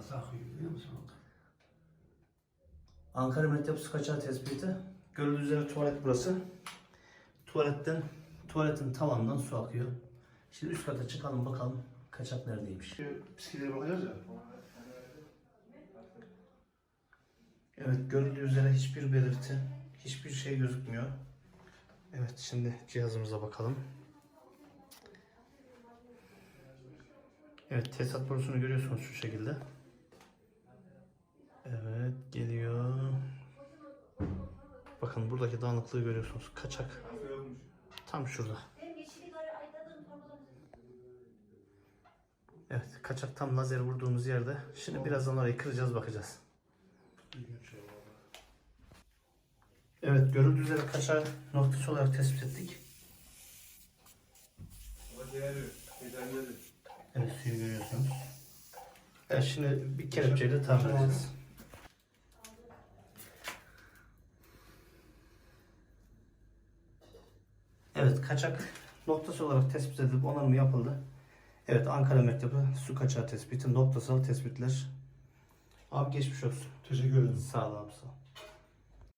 nasıl akıyor biliyor musun? Ankara Mektep Su Kaçağı tespiti. Gördüğünüz üzere tuvalet burası. Tuvaletten, tuvaletin tavanından su akıyor. Şimdi üst kata çıkalım bakalım kaçak neredeymiş. Psikilere bakacağız ya. Evet görüldüğü üzere hiçbir belirti, hiçbir şey gözükmüyor. Evet şimdi cihazımıza bakalım. Evet tesisat borusunu görüyorsunuz şu şekilde. Evet geliyor. Bakın buradaki dağınıklığı görüyorsunuz. Kaçak. Tam şurada. Evet kaçak tam lazer vurduğumuz yerde. Şimdi birazdan orayı kıracağız bakacağız. Evet görüldüğü üzere kaçağı noktası olarak tespit ettik. Evet suyu görüyorsunuz. Evet şimdi bir kelepçeyle tamir edeceğiz. Evet kaçak noktası olarak tespit edilip onarımı yapıldı. Evet Ankara Mektebi su kaçağı tespiti noktasal tespitler. Abi geçmiş olsun. Teşekkür ederim. Sağ ol abi sağ ol.